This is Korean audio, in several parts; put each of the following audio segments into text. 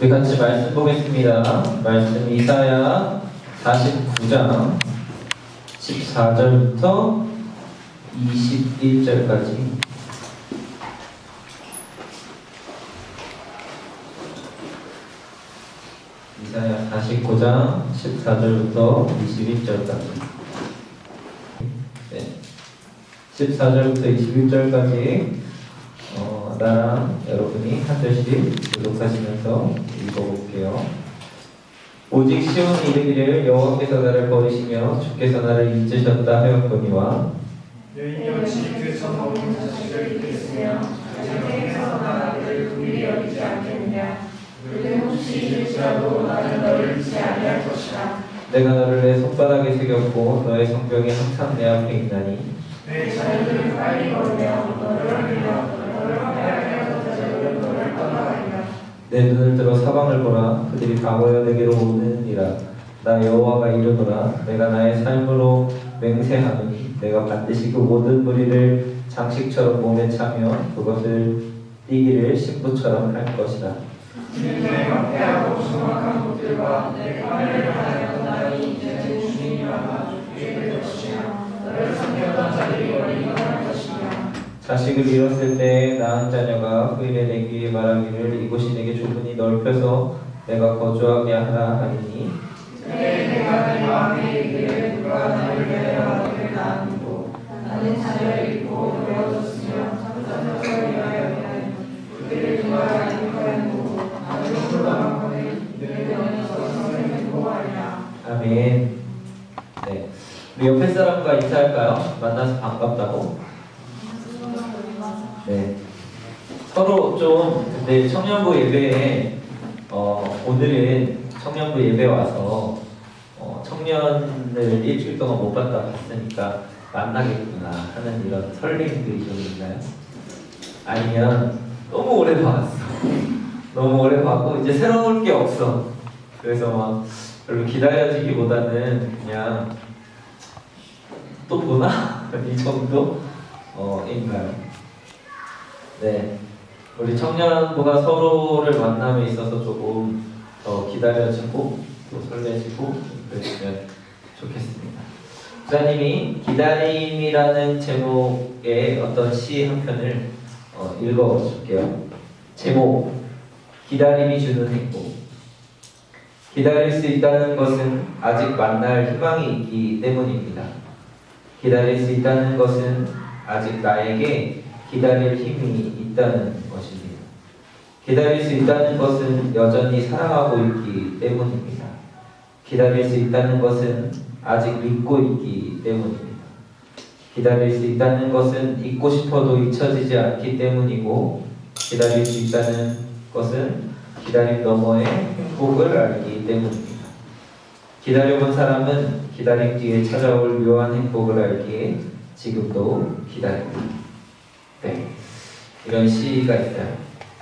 우리 같이 말씀 보겠습니다. 말씀 이사야 49장 14절부터 21절까지 이사야 49장 14절부터 21절까지 네. 14절부터 21절까지 어, 나랑 여러분이 한 절씩 교독하시면서 읽어볼게요. 오직 시온 이르기를 여호와께서 나를 버리시며 주께서 나를 잊으셨다 하였거니와 여인같이 그전 먹는 자식을 잃겠으며 자녀에서 나를 긍휼히 여기지 않겠느냐 그들 혹시 잊을지라도 나는 너를 잊지 아니할 것이라 내가 너를 내 손바닥에 새겼고 너의 성벽이 항상 내 앞에 있나니 내 자녀들은 빨리 걸으며 너를 흘리며 너를 화해하게 하던 자들은 너를 떠나가리라 내 눈을 들어 사방을 보라. 그들이 과거여 내게로 오느니라. 나 여호와가 이르노라. 내가 나의 삶으로 맹세하노니 내가 반드시 그 모든 무리를 장식처럼 몸에 차며 그것을 띠기를 신부처럼 할 것이다 자식을 잃었을 때 낳은 자녀가 후일에 내게 말하기를 이곳이 내게 좁으니 넓혀서 내가 거주하게 하라 하리니 내가 내 마음에 이르기를 누가 나를 위하여 너를 낳았고 나는 자녀를 잃고 외워졌으며 자녀를 위하여 그들을 누가 행복하였고 나를 돌아가거니 내 영에서 성령을 보호하리라 아멘. 네. 우리 옆에 사람과 인사할까요? 만나서 반갑다고. 네. 서로 좀 근데 청년부 예배에 어, 오늘은 청년부 예배 와서 어, 청년을 일주일 동안 못 봤다 봤으니까 만나겠구나 하는 이런 설렘들이 좀 있나요? 아니면 너무 오래 봤어. 너무 오래 봤고 이제 새로울 게 없어. 그래서 막 별로 기다려지기보다는 그냥 또 보나 이 정도 어? 네, 우리 청년부가 서로를 만남에 있어서 조금 더 기다려지고 또 설레지고 그랬으면 좋겠습니다. 부자님이 기다림이라는 제목의 어떤 시 한 편을 어, 읽어줄게요. 제목 기다림이 주는 행복. 기다릴 수 있다는 것은 아직 만날 희망이 있기 때문입니다. 기다릴 수 있다는 것은 아직 나에게 기다릴 힘이 있다는 것입니다. 기다릴 수 있다는 것은 여전히 사랑하고 있기 때문입니다. 기다릴 수 있다는 것은 아직 믿고 있기 때문입니다. 기다릴 수 있다는 것은 잊고 싶어도 잊혀지지 않기 때문이고 기다릴 수 있다는 것은 기다림 너머의 행복을 알기 때문입니다. 기다려본 사람은 기다림 뒤에 찾아올 묘한 행복을 알기에 지금도 기다립니다. 네, 이런 시가 있어요.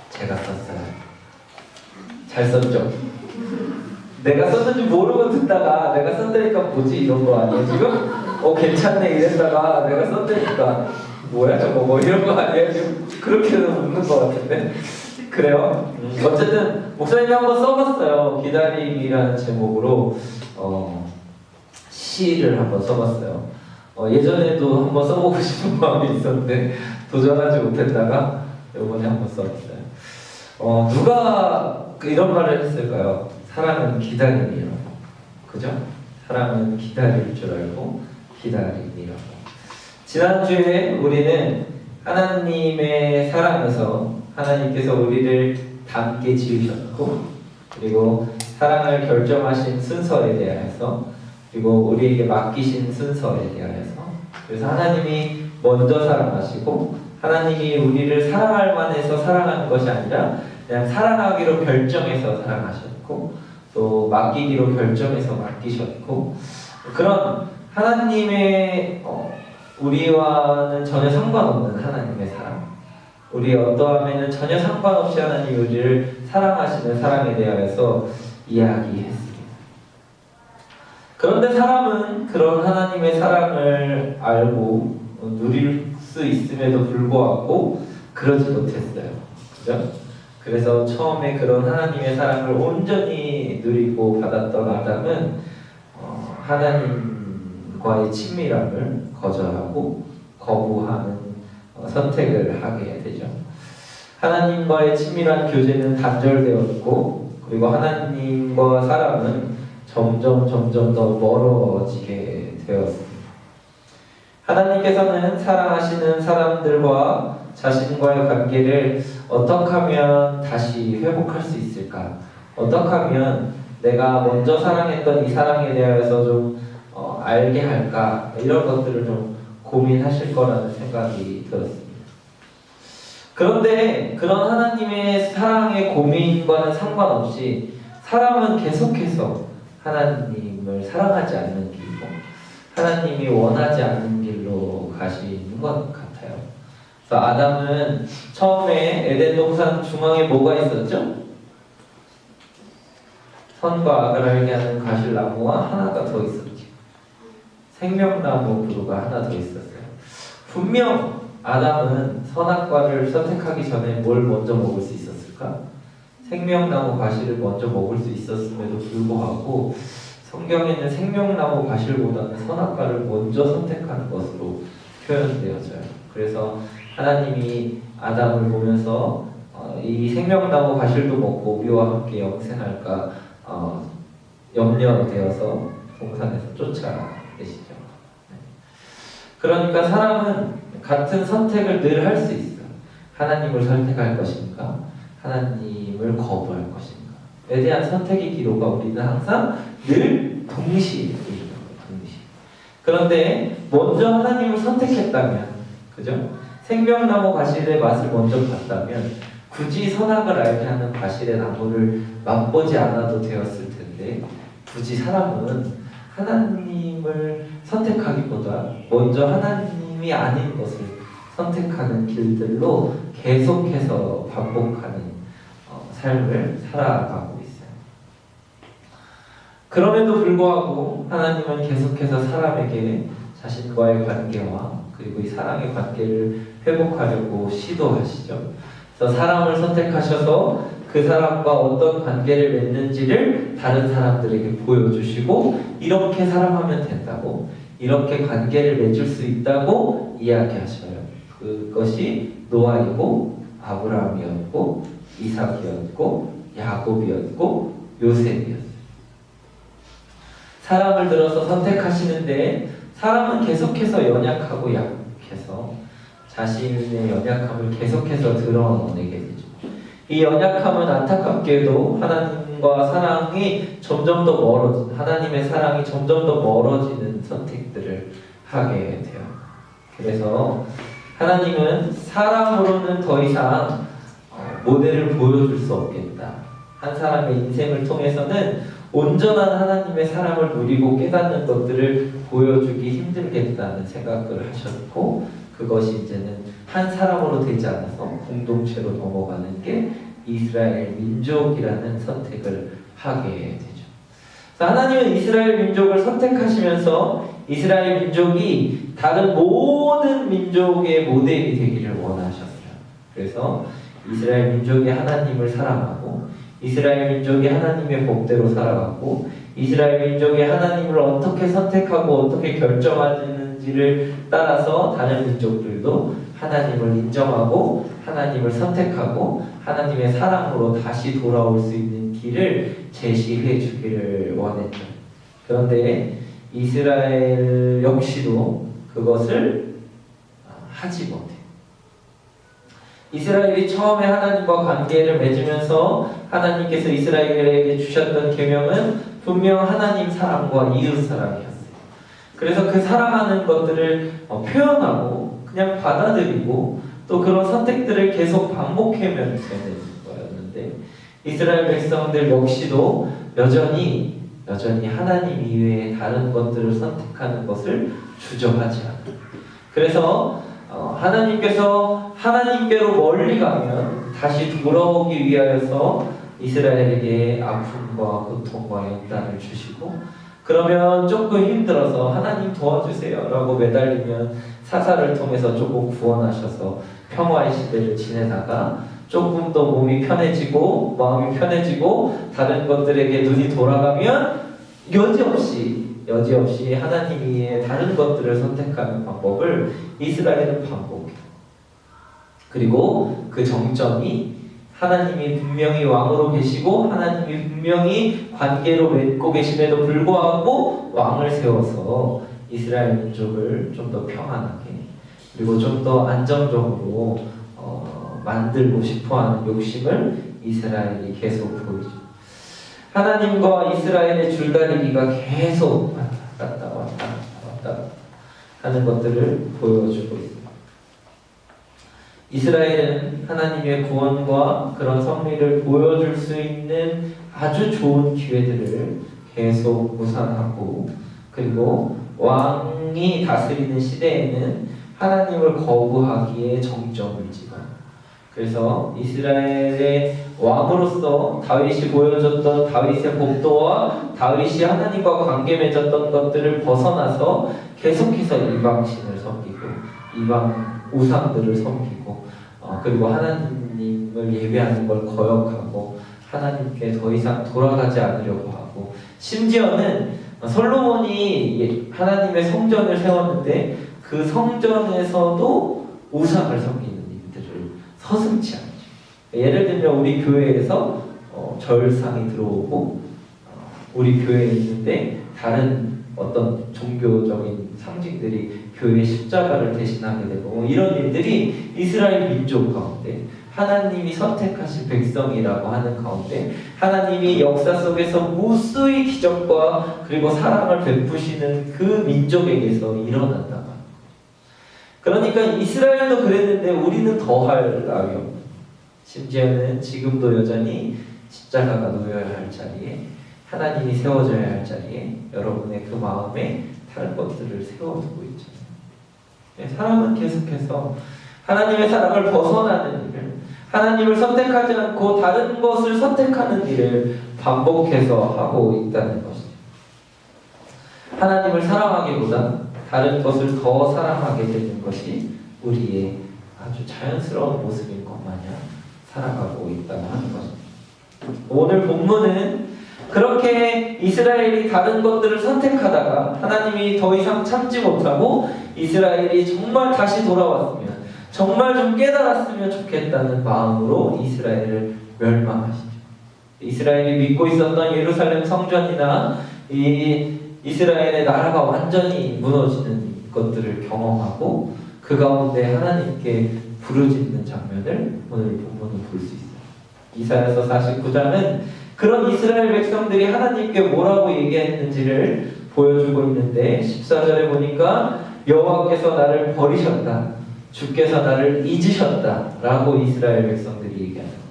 제가 썼어요. 잘 썼죠? 내가 썼는지 모르고 듣다가 내가 썼다니까 뭐지 이런 거 아니에요 지금? 어 괜찮네 이랬다가 내가 썼다니까 뭐야 저거 뭐 이런 거 아니에요 지금 그렇게는 웃는 거 같은데 그래요? 음, 어쨌든 목사님이 한번 써봤어요 기다림이라는 제목으로 어, 시를 한번 써봤어요 어, 예전에도 한번 써보고 싶은 마음이 있었는데 도전하지 못했다가 이번에 한번 써봤어요 어, 누가 그 이런 말을 했을까요? 사랑은 기다림이라고. 그죠? 사랑은 기다릴 줄 알고 기다림이라고. 지난주에 우리는 하나님의 사랑에서 하나님께서 우리를 닮게 지으셨고 그리고 사랑을 결정하신 순서에 대하여서 그리고 우리에게 맡기신 순서에 대하여서 그래서 하나님이 먼저 사랑하시고 하나님이 우리를 사랑할 만해서 사랑하는 것이 아니라 그냥 사랑하기로 결정해서 사랑하셨고 또 맡기기로 결정해서 맡기셨고 그런 하나님의 어, 우리와는 전혀 상관없는 하나님의 사랑 우리 어떠함에는 전혀 상관없이 하나님 우리를 사랑하시는 사랑에 대하여서 이야기했습니다. 그런데 사람은 그런 하나님의 사랑을 알고 누릴 수 있음에도 불구하고 그러지 못했어요. 그죠? 그래서 처음에 그런 하나님의 사랑을 온전히 누리고 받았던 아담은 어, 하나님과의 친밀함을 거절하고 거부하는 어, 선택을 하게 되죠. 하나님과의 친밀한 교제는 단절되었고 그리고 하나님과 사람은 점점 점점 더 멀어지게 되었습니다. 하나님께서는 사랑하시는 사람들과 자신과의 관계를 어떻게 하면 다시 회복할 수 있을까? 어떻게 하면 내가 먼저 사랑했던 이 사랑에 대해서 좀 어, 알게 할까? 이런 것들을 좀 고민하실 거라는 생각이 들었습니다. 그런데 그런 하나님의 사랑의 고민과는 상관없이 사람은 계속해서 하나님을 사랑하지 않는 길로 하나님이 원하지 않는 것 같아요. 그래서 아담은 처음에 에덴 동산 중앙에 뭐가 있었죠? 선과 악을 알게 하는 가실나무와 하나가 더 있었죠. 생명나무 부루가 하나 더 있었어요. 분명 아담은 선악과를 선택하기 전에 뭘 먼저 먹을 수 있었을까? 생명나무 과실을 먼저 먹을 수 있었음에도 불구하고 성경에는 생명나무 과실보다는 선악과를 먼저 선택하는 것으로 표현되어져요. 그래서 하나님이 아담을 보면서 어, 이 생명나무 과실도 먹고 우리와 함께 영생할까 어, 염려되어서 동산에서 쫓아내시죠. 네. 그러니까 사람은 같은 선택을 늘 할 수 있어요. 하나님을 선택할 것인가, 하나님을 거부할 것인가. 에 대한 선택의 기로가 우리는 항상 늘. 동시에. 그런데 먼저 하나님을 선택했다면, 그죠? 생명나무 과실의 맛을 먼저 봤다면 굳이 선악을 알게 하는 과실의 나무를 맛보지 않아도 되었을 텐데 굳이 사람은 하나님을 선택하기보다 먼저 하나님이 아닌 것을 선택하는 길들로 계속해서 반복하는 어, 삶을 살아가고. 그럼에도 불구하고 하나님은 계속해서 사람에게 자신과의 관계와 그리고 이 사랑의 관계를 회복하려고 시도하시죠. 그래서 사람을 선택하셔서 그 사람과 어떤 관계를 맺는지를 다른 사람들에게 보여주시고 이렇게 사랑하면 된다고 이렇게 관계를 맺을 수 있다고 이야기하셔요. 그것이 노아이고 아브라함이었고 이삭이었고 야곱이었고 요셉이었어요. 사람을 들어서 선택하시는데 사람은 계속해서 연약하고 약해서 자신의 연약함을 계속해서 드러내게 되죠. 이 연약함은 안타깝게도 하나님과 사랑이 점점 더 멀어진 하나님의 사랑이 점점 더 멀어지는 선택들을 하게 돼요. 그래서 하나님은 사랑으로는 더 이상 어, 모델을 보여줄 수 없겠다. 한 사람의 인생을 통해서는 온전한 하나님의 사랑을 누리고 깨닫는 것들을 보여주기 힘들겠다는 생각을 하셨고 그것이 이제는 한 사람으로 되지 않아서 공동체로 넘어가는 게 이스라엘 민족이라는 선택을 하게 되죠. 하나님은 이스라엘 민족을 선택하시면서 이스라엘 민족이 다른 모든 민족의 모델이 되기를 원하셨어요. 그래서 이스라엘 민족이 하나님을 사랑하고 이스라엘 민족이 하나님의 법대로 살아가고 이스라엘 민족이 하나님을 어떻게 선택하고 어떻게 결정하는지를 따라서 다른 민족들도 하나님을 인정하고 하나님을 선택하고 하나님의 사랑으로 다시 돌아올 수 있는 길을 제시해 주기를 원했죠. 그런데 이스라엘 역시도 그것을 하지 못해. 이스라엘이 처음에 하나님과 관계를 맺으면서 하나님께서 이스라엘에게 주셨던 계명은 분명 하나님 사랑과 이웃 사랑이었어요. 그래서 그 사랑하는 것들을 어, 표현하고 그냥 받아들이고 또 그런 선택들을 계속 반복하면 되는 거였는데 이스라엘 백성들 역시도 여전히 여전히 하나님 이외에 다른 것들을 선택하는 것을 주저하지 않아요. 그래서 어, 하나님께서 하나님께로 멀리 가면 다시 돌아오기 위하여서 이스라엘에게 아픔과 고통과 연단을 주시고 그러면 조금 힘들어서 하나님 도와주세요 라고 매달리면 사사를 통해서 조금 구원하셔서 평화의 시대를 지내다가 조금 더 몸이 편해지고 마음이 편해지고 다른 것들에게 눈이 돌아가면 여지없이 여지없이 하나님이 다른 것들을 선택하는 방법을 이스라엘은 반복해. 그리고 그 정점이 하나님이 분명히 왕으로 계시고 하나님이 분명히 관계로 맺고 계심에도 불구하고 왕을 세워서 이스라엘 민족을 좀 더 평안하게 그리고 좀 더 안정적으로 어, 만들고 싶어하는 욕심을 이스라엘이 계속 보이죠. 하나님과 이스라엘의 줄다리기가 계속 왔다 갔다 왔다 갔다 하는 것들을 보여주고 있습니다. 이스라엘은 하나님의 구원과 그런 섭리를 보여줄 수 있는 아주 좋은 기회들을 계속 무산하고 그리고 왕이 다스리는 시대에는 하나님을 거부하기에 정점을 찍어요. 그래서 이스라엘의 왕으로서 다윗이 보여줬던 다윗의 법도와 다윗이 하나님과 관계 맺었던 것들을 벗어나서 계속해서 이방신을 섬기고 이방 우상들을 섬기고 어, 그리고 하나님을 예배하는 걸 거역하고 하나님께 더 이상 돌아가지 않으려고 하고 심지어는 솔로몬이 예, 하나님의 성전을 세웠는데 그 성전에서도 우상을 일들을 서슴지 않죠. 예를 들면 우리 교회에서 어, 절상이 들어오고 어, 우리 교회에 있는데 다른 어떤 종교적인 상징들이 교회의 십자가를 대신하게 되고 뭐 이런 일들이 이스라엘 민족 가운데 하나님이 선택하신 백성이라고 하는 가운데 하나님이 역사 속에서 무수히 기적과 그리고 사랑을 베푸시는 그 민족에게서 일어난다. 그러니까 이스라엘도 그랬는데 우리는 더할 나위 없는 심지어는 지금도 여전히 십자가가 놓여야 할 자리에 하나님이 세워져야 할 자리에 여러분의 그 마음에 다른 것들을 세워두고 있잖아요. 네, 사람은 계속해서 하나님의 사랑을 벗어나는 일을 하나님을 선택하지 않고 다른 것을 선택하는 일을 반복해서 하고 있다는 것이죠. 하나님을 사랑하기보다 다른 것을 더 사랑하게 되는 것이 우리의 아주 자연스러운 모습인 것 마냥 살아가고 있다고 하는 것입니다. 오늘 본문은 그렇게 이스라엘이 다른 것들을 선택하다가 하나님이 더 이상 참지 못하고 이스라엘이 정말 다시 돌아왔으면 정말 좀 깨달았으면 좋겠다는 마음으로 이스라엘을 멸망하시죠. 이스라엘이 믿고 있었던 예루살렘 성전이나 이 이스라엘의 나라가 완전히 무너지는 것들을 경험하고 그 가운데 하나님께 부르짖는 장면을 오늘 본문을 볼수 있어요. 이사야서 49장은 그런 이스라엘 백성들이 하나님께 뭐라고 얘기했는지를 보여주고 있는데 14절에 보니까 여호와께서 나를 버리셨다. 주께서 나를 잊으셨다라고 이스라엘 백성들이 거죠.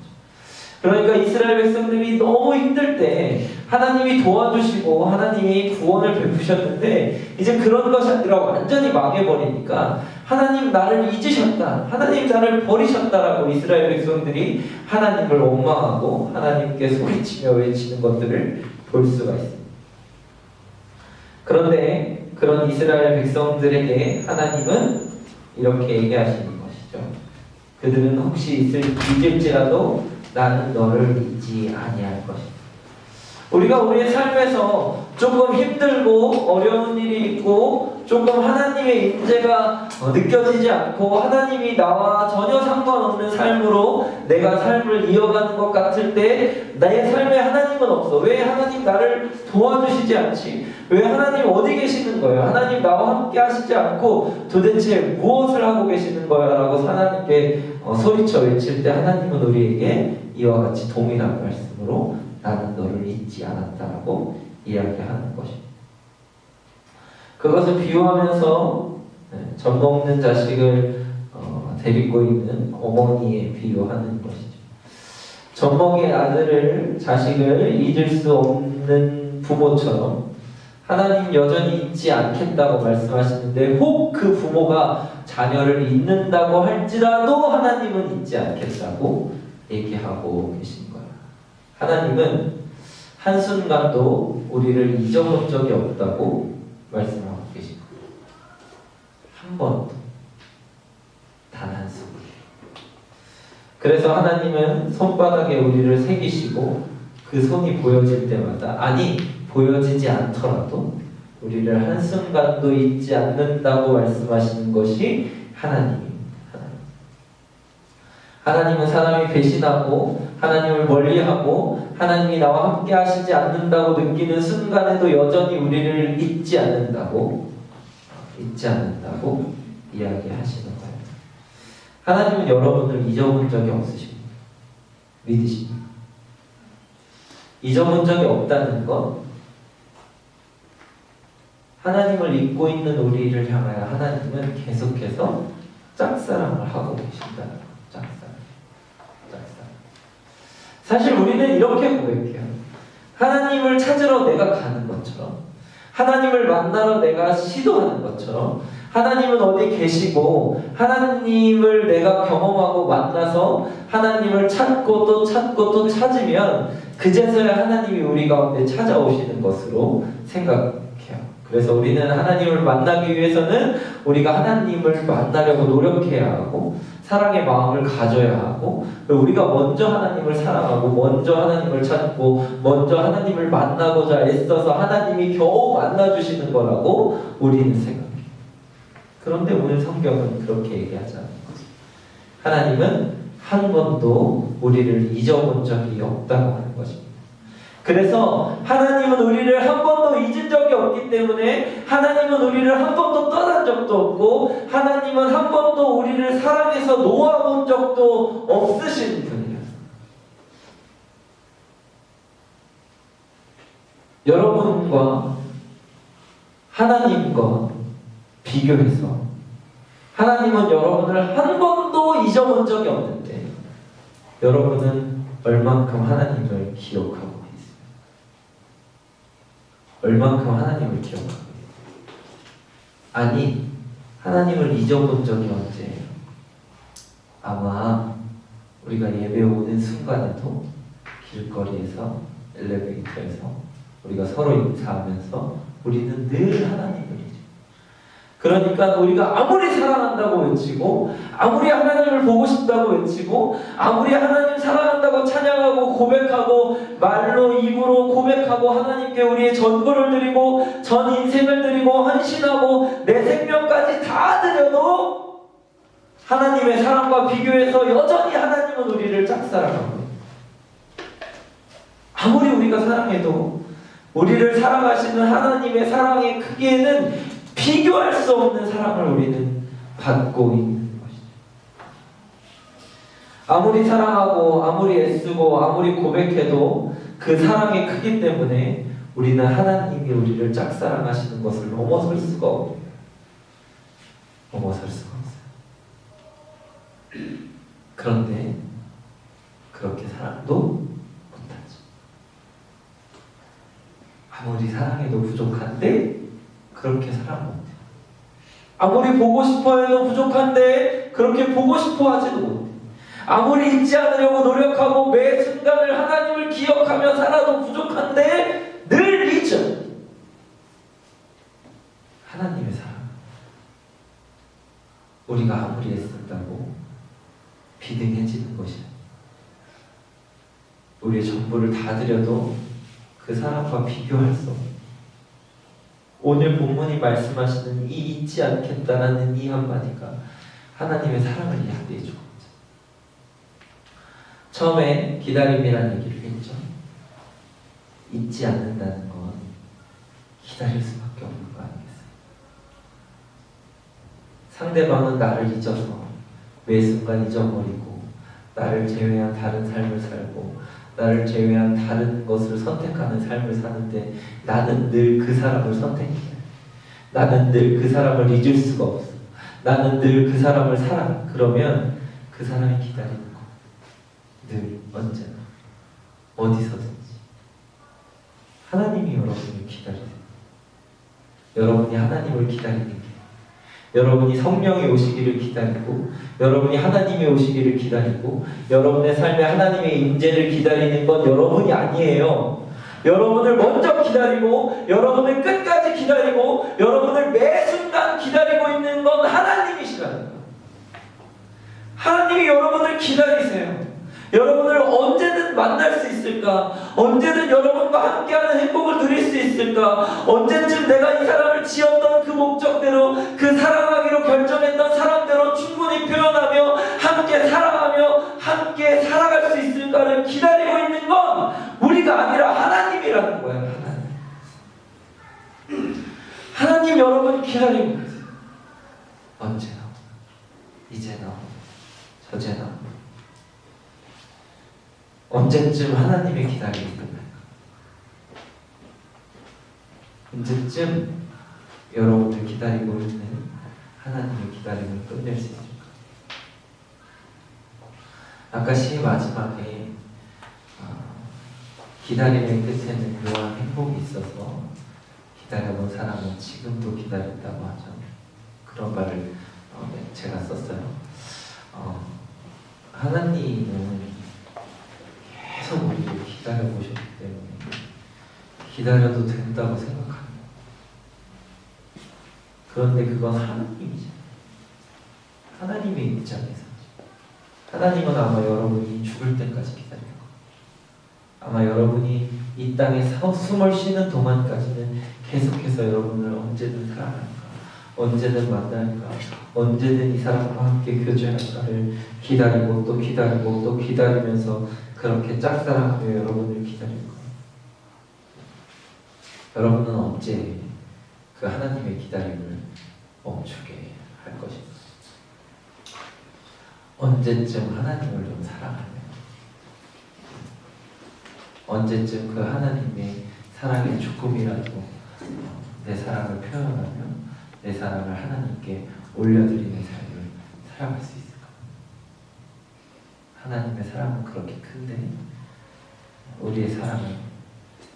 그러니까 이스라엘 백성들이 너무 힘들 때 하나님이 도와주시고 하나님이 구원을 베푸셨는데 이제 그런 것이 아니라 완전히 망해버리니까 하나님 나를 잊으셨다. 하나님 나를 버리셨다라고 이스라엘 백성들이 하나님을 원망하고 하나님께 소리치며 외치는 것들을 볼 수가 있습니다. 그런데 그런 이스라엘 백성들에게 하나님은 이렇게 얘기하시는 것이죠. 그들은 혹시 있을 잊을지라도 나는 너를 잊지 아니할 것이다. 우리가 우리의 삶에서 조금 힘들고 어려운 일이 있고 조금 하나님의 임재가 어, 느껴지지 않고 하나님이 나와 전혀 상관없는 삶으로 내가 삶을 이어가는 것 같을 때 나의 삶에 하나님은 없어. 왜 하나님 나를 도와주시지 않지? 왜 하나님 어디 계시는 거예요? 하나님 나와 함께 하시지 않고 도대체 무엇을 하고 계시는 거야? 라고 하나님께 어, 소리쳐 외칠 때 하나님은 우리에게 이와 같이 동일한 말씀으로 나는 너를 잊지 않았다라고 이야기하는 것입니다. 그것을 비유하면서 네, 젖 먹는 자식을 어, 데리고 있는 어머니에 비유하는 것이죠. 젖먹이 아들을 자식을 잊을 수 없는 부모처럼 하나님 여전히 잊지 않겠다고 말씀하시는데 혹 그 부모가 자녀를 잊는다고 할지라도 하나님은 잊지 않겠다고 얘기하고 계신 거예요. 하나님은 한순간도 우리를 잊어본 적이 없다고 말씀하고 계신 거예요. 한 번도. 단 한순간. 그래서 하나님은 손바닥에 우리를 새기시고 그 손이 보여질 때마다 아니 보여지지 않더라도 우리를 한순간도 잊지 않는다고 말씀하시는 것이 하나님입니다. 하나님은 사람이 배신하고 하나님을 멀리하고 하나님이 나와 함께 하시지 않는다고 느끼는 순간에도 여전히 우리를 잊지 않는다고 잊지 않는다고 이야기하시는 거예요. 하나님은 여러분을 잊어본 적이 없으십니다. 믿으십니까? 잊어본 적이 없다는 건 하나님을 잊고 있는 우리를 향하여 하나님은 계속해서 짝사랑을 하고 계신다는 거. 짝사랑. 짝사랑. 사실 우리는 이렇게 고백해요. 하나님을 찾으러 내가 가는 것처럼, 하나님을 만나러 내가 시도하는 것처럼, 하나님은 어디 계시고, 하나님을 내가 경험하고 만나서 하나님을 찾고 또 찾고 또 찾으면, 그제서야 하나님이 우리 가운데 찾아오시는 것으로 생각해요. 그래서 우리는 하나님을 만나기 위해서는 우리가 하나님을 만나려고 노력해야 하고, 사랑의 마음을 가져야 하고 우리가 먼저 하나님을 사랑하고 먼저 하나님을 찾고 먼저 하나님을 만나고자 애써서 하나님이 겨우 만나주시는 거라고 우리는 생각해요. 그런데 오늘 성경은 그렇게 얘기하지 않는 거죠. 하나님은 한 번도 우리를 잊어본 적이 없다고 하는 것입니다. 그래서 하나님은 우리를 한 번도 잊은 적이 없기 때문에 하나님은 우리를 한 번도 떠난 적도 없고 하나님은 한 번도 우리를 사랑해서 놓아본 적도 없으신 분이에요. 여러분과 하나님과 비교해서 하나님은 여러분을 한 번도 잊어본 적이 없는데 여러분은 얼만큼 하나님을 기억하고. 얼만큼 하나님을 기억하고. 아니 하나님을 잊어본 적이 언제예요? 아마 우리가 예배 오는 순간에도 길거리에서 엘리베이터에서 우리가 서로 인사하면서 우리는 늘 하나님을. 그러니까 우리가 아무리 사랑한다고 외치고 아무리 하나님을 보고 싶다고 외치고 아무리 하나님 사랑한다고 찬양하고 고백하고 말로 입으로 고백하고 하나님께 우리의 전부를 드리고 전 인생을 드리고 헌신하고 내 생명까지 다 드려도 하나님의 사랑과 비교해서 여전히 하나님은 우리를 짝사랑하고 아무리 우리가 사랑해도 우리를 사랑하시는 하나님의 사랑의 크기에는 비교할 수 없는 사랑을 우리는 받고 있는 것이죠. 아무리 사랑하고 아무리 애쓰고 아무리 고백해도 그 사랑의 크기 때문에 우리는 하나님이 우리를 짝사랑하시는 것을 넘어설 수가 없어요. 넘어설 수가 없어요. 그런데 그렇게 사랑도 못하죠. 아무리 사랑해도 부족한데 그렇게 못해. 아무리 보고 싶어 해도 부족한데 그렇게 보고 싶어 하지도 못해. 아무리 잊지 않으려고 노력하고 매 순간을 하나님을 기억하며 살아도 부족한데 늘 잊어. 하나님의 사랑. 우리가 아무리 애쓴다고 비등해지는 것이야. 우리의 전부를 다 드려도 그 사람과 비교할 수 없어. 오늘 본문이 말씀하시는 이 잊지 않겠다라는 이 한마디가 하나님의 사랑을 이야기해 주고 있죠. 처음에 기다림이라는 얘기를 했죠. 잊지 않는다는 건 기다릴 수밖에 없는 거 아니겠어요? 상대방은 나를 잊어서 매 순간 잊어버리고 나를 제외한 다른 삶을 살고 나를 제외한 다른 것을 선택하는 삶을 사는데 나는 늘 그 사람을 선택해. 나는 늘 그 사람을 잊을 수가 없어. 나는 늘 그 사람을 사랑해. 그러면 그 사람이 기다리는 거. 늘 언제나 어디서든지 하나님이 여러분을 기다리세요. 여러분이 하나님을 기다리는 게 여러분이 성령이 오시기를 기다리고 여러분이 하나님이 오시기를 기다리고 여러분의 삶에 하나님의 임재를 기다리는 건 여러분이 아니에요. 여러분을 먼저 기다리고 여러분을 끝까지 기다리고 여러분을 매 순간 기다리고 있는 건 하나님이시라는 거예요. 하나님이 여러분을 기다리세요. 여러분을 언제든 만날 수 있을까? 언제든 여러분과 함께하는 행복을 누릴 수 있을까? 언제쯤 내가 이 사람을 지었던 그 목적대로 그 사랑하기로 결정했던 사람대로 충분히 표현하며 함께 살아가며 함께 살아갈 수 있을까를 기다리고 있는 건 우리가 아니라 하나님이라는 거예요. 하나님. 하나님 여러분 기다리고 계세요. 언제나 이제나 저제나 언제쯤 하나님의 기다림이 끝날까? 언제쯤 여러분을 기다리고 있는 하나님의 기다림을 끝낼 수 있을까? 아까 시 마지막에 어, 기다림의 끝에는 묘한 행복이 있어서 기다려본 사람은 지금도 기다린다고 하죠. 그런 말을 어, 네, 제가 썼어요. 어, 하나님은 계속 우리를 기다려 보셨기 때문에 기다려도 된다고 생각합니다. 그런데 그건 하나님이죠. 하나님의 입장에서 하나님은 아마 여러분이 죽을 때까지 기다릴 거예요. 아마 여러분이 이 땅에 서- 숨을 쉬는 동안까지는 계속해서 여러분을 언제든 사랑할까, 언제든 만날까, 언제든 이 사람과 함께 교제할까를 기다리고 또 기다리고 또 기다리면서 그렇게 짝사랑하며 여러분을 기다릴 거예요. 여러분은 언제 그 하나님의 기다림을 멈추게 할 것인가? 언제쯤 하나님을 좀 사랑하며 언제쯤 그 하나님의 사랑에 조금이라도 내 사랑을 표현하며 내 사랑을 하나님께 올려드리는 삶을 살아갈 수 있을까? 하나님의 사랑은 그렇게 큰데 우리의 사랑은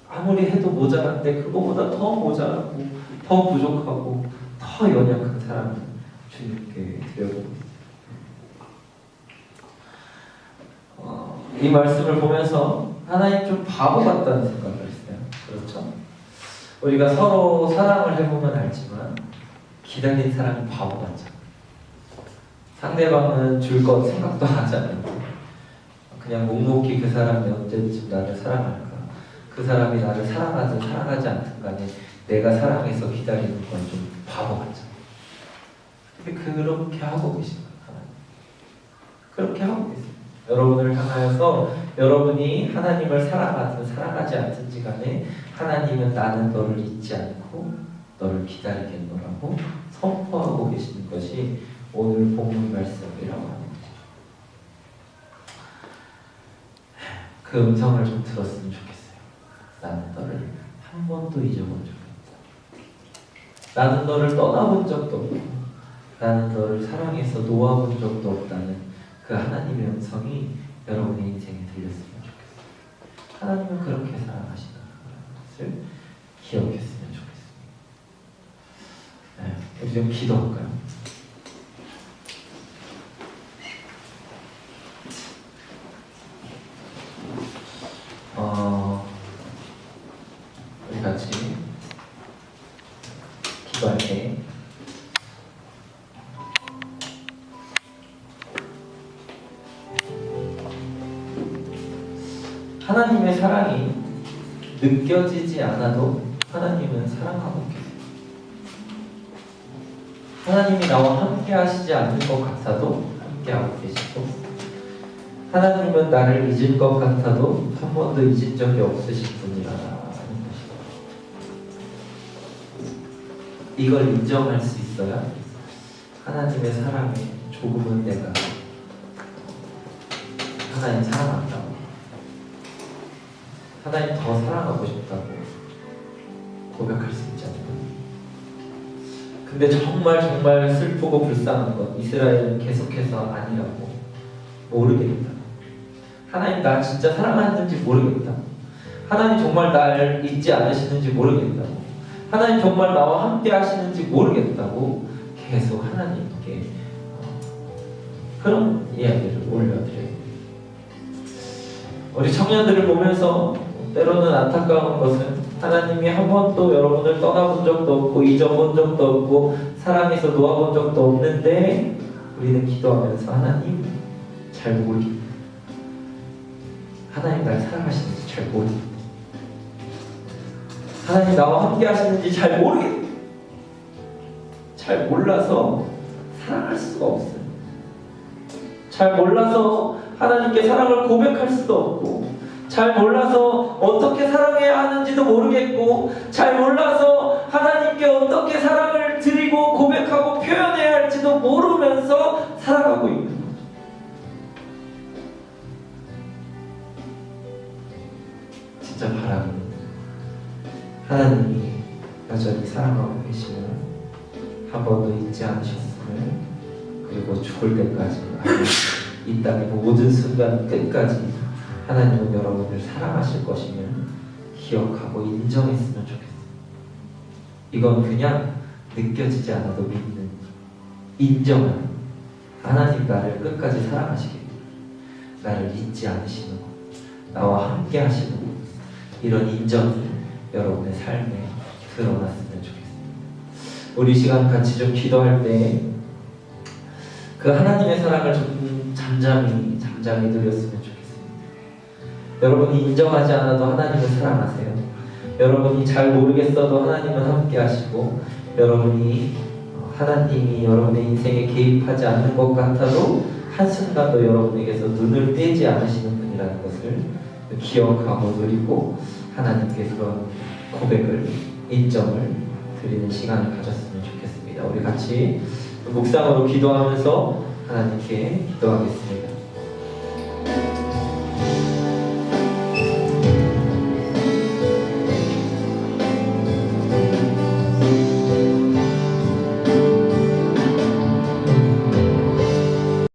아무리 해도 모자란데 그거보다 더 모자라고 더 부족하고 더 연약한 사랑을 주님께 드려보고 있습니다. 어, 이 말씀을 보면서 하나님 좀 바보 같다는 생각을 했어요. 그렇죠? 우리가 서로 사랑을 해보면 알지만 기다린 사람이 바보 같잖아. 상대방은 줄 것 생각도 하지 않고 그냥 묵묵히 그 사람이 언제쯤 나를 사랑할까? 그 사람이 나를 사랑하든 사랑하지 않든 간에 내가 사랑해서 기다리는 건 좀 바보 같잖아. 근데 그렇게 하고 계신 거예요. 하나님. 그렇게 하고 계세요. 여러분을 향하여서 여러분이 하나님을 사랑하든 사랑하지 않든지 간에 하나님은 나는 너를 잊지 않고 너를 기다리겠노라고 선포하고 계시는 것이 오늘 본문 말씀이라고 것이죠. 그 음성을 좀 들었으면 좋겠어요. 나는 너를 한 번도 잊어본 적이 없다. 나는 너를 떠나본 적도 없고 나는 너를 사랑해서 놓아본 적도 없다는 그 하나님의 음성이 여러분의 인생에 들렸으면 좋겠어요. 하나님은 그렇게 사랑하시는 것을 기억했으면 좋겠습니다. 네, 우리 좀 기도할까요? 어, 우리 같이 기도할 때 하나님의 사랑이 느껴지지 않아도 하나님은 사랑하고 계세요. 하나님이 나와 함께 하시지 않는 것 같아도 함께 하고 계시고 하나님은 나를 잊을 것 같아도 한 번도 잊은 적이 없으신 분이라 이걸 인정할 수 있어야 하나님의 사랑에 조금은 내가 하나님 사랑한다고. 하나님 더 사랑하고 싶다고 고백할 수 있지 않나. 근데 정말 정말 슬프고 불쌍한 건 이스라엘은 계속해서 아니라고 모르겠다. 하나님 나 진짜 사랑하는지 모르겠다. 하나님 정말 날 잊지 않으시는지 모르겠다고 하나님 정말 나와 함께 하시는지 모르겠다고 계속 하나님께 어, 그런 이야기를 올려드려요 우리 청년들을 보면서 때로는 안타까운 것은 하나님이 한 번도 여러분을 떠나본 적도 없고 잊어본 적도 없고 사랑해서 놓아본 적도 없는데 우리는 기도하면서 하나님 잘 모르. 하나님 날 사랑하시는지 잘 모르. 하나님 나와 함께 하시는지 잘 모르겠. 잘 몰라서 사랑할 수가 없어요. 잘 몰라서 하나님께 사랑을 고백할 수도 없고, 잘 몰라서 어떻게 사랑해야 하는지도 모르겠고, 잘 몰라서 하나님께 어떻게 사랑을 드리고 고백하고 표현해야 할지도 모르면서 살아가고 있는. 진짜 바라는 하나님이 여전히 사랑하고 계시고 한 번도 잊지 않으셨음을 그리고 죽을 때까지 이 땅의 모든 순간 끝까지 하나님은 여러분을 사랑하실 것임을 기억하고 인정했으면 좋겠어요. 이건 그냥 느껴지지 않아도 믿는 인정하는 하나님 나를 끝까지 사랑하시겠다. 나를 잊지 않으시는 것, 나와 함께 하시는 것, 이런 인정이 여러분의 삶에 드러났으면 좋겠습니다. 우리 시간 같이 좀 기도할 때 그 하나님의 사랑을 좀 잠잠히 잠잠히 누렸으면 좋겠습니다. 여러분이 인정하지 않아도 하나님을 사랑하세요. 여러분이 잘 모르겠어도 하나님은 함께 하시고 여러분이 어, 하나님이 여러분의 인생에 개입하지 않는 것 같아도 한순간도 여러분에게서 눈을 떼지 않으시는 분이라는 것을 기억하고 누리고 하나님께 그런 고백을 인정을 드리는 시간을 가졌으면 좋겠습니다. 우리 같이 묵상으로 기도하면서 하나님께 기도하겠습니다.